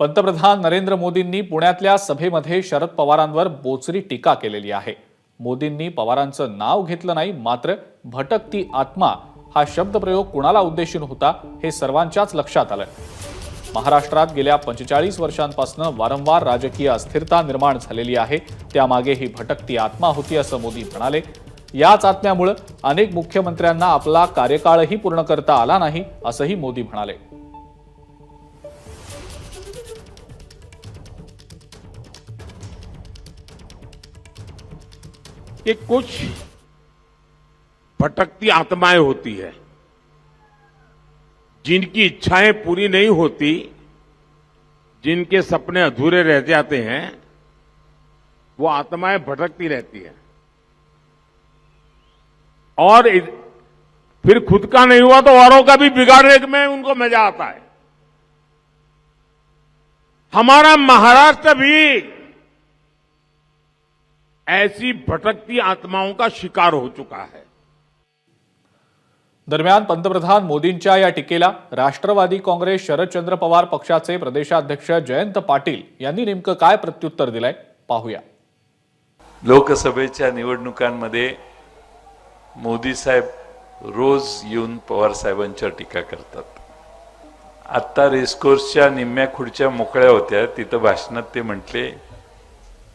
पंतप्रधान नरेंद्र मोदींनी पुण्यातल्या सभेमध्ये शरद पवारांवर बोचरी टीका केलेली आहे. मोदींनी पवारांचं नाव घेतलं नाही मात्र भटकती आत्मा हा शब्दप्रयोग कुणाला उद्देशून होता हे सर्वांच्याच लक्षात आलं. महाराष्ट्रात गेल्या पंचेचाळीस वर्षांपासून वारंवार राजकीय अस्थिरता निर्माण झालेली आहे. त्यामागे ही भटकती आत्मा होती असं मोदी म्हणाले. याच आत्म्यामुळं अनेक मुख्यमंत्र्यांना आपला कार्यकाळही पूर्ण करता आला नाही असंही मोदी म्हणाले. कि कुछ भटकती आत्माएँ होती है। जिनकी इच्छाएँ पूरी नहीं होती, जिनके सपने अधूरे रह जाते हैं, वो आत्माएँ भटकती रहती है। और फिर खुद का नहीं हुआ तो औरों का भी बिगाड़ने में उनको मज़ा आता है। हमारा महाराष्ट्र भी ऐसी भटकती आत्माओं का शिकार हो चुका है। दरम्यान पंतप्रधान मोदींच्या या टीकेला राष्ट्रवादी काँग्रेस शरदचंद्र पवार पक्षाचे प्रदेशाध्यक्ष जयंत पाटील यांनी नेमकं काय प्रत्युत्तर दिलंय पाहूया. लोकसभेच्या निवडणुकांमध्ये मोदी साहेब रोज येऊन पवार साहेबांच्या टीका करतात. आत्ता रेसकोर्सच्या निम्म्या खुर्च्या मोकळ्या होत्या तिथं भाषणात ते म्हटले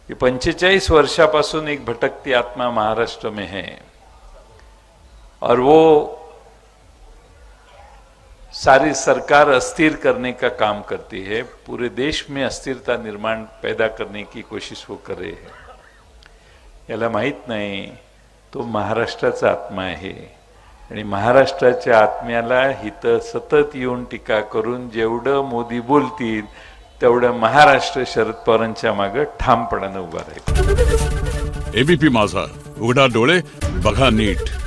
कि पंचेचाळीस वर्षापासून एक भटकती आत्मा महाराष्ट्र में है. और वो सारी सरकार अस्थिर करने का काम करती है पूरे देश में अस्थिरता निर्माण पैदा करने की कोशिश वो कर रहे हैं. याला माहीत नाही तो महाराष्ट्राचा आत्मा आहे. आणि महाराष्ट्राच्या आत्म्याला हित सतत येऊन टीका करून जेवढं मोदी बोलतील तेवढं महाराष्ट्र शरद पवारांच्या मागे ठामपणानं उभा राहील. एबीपी माझा. उघडा डोळे बघा नीट.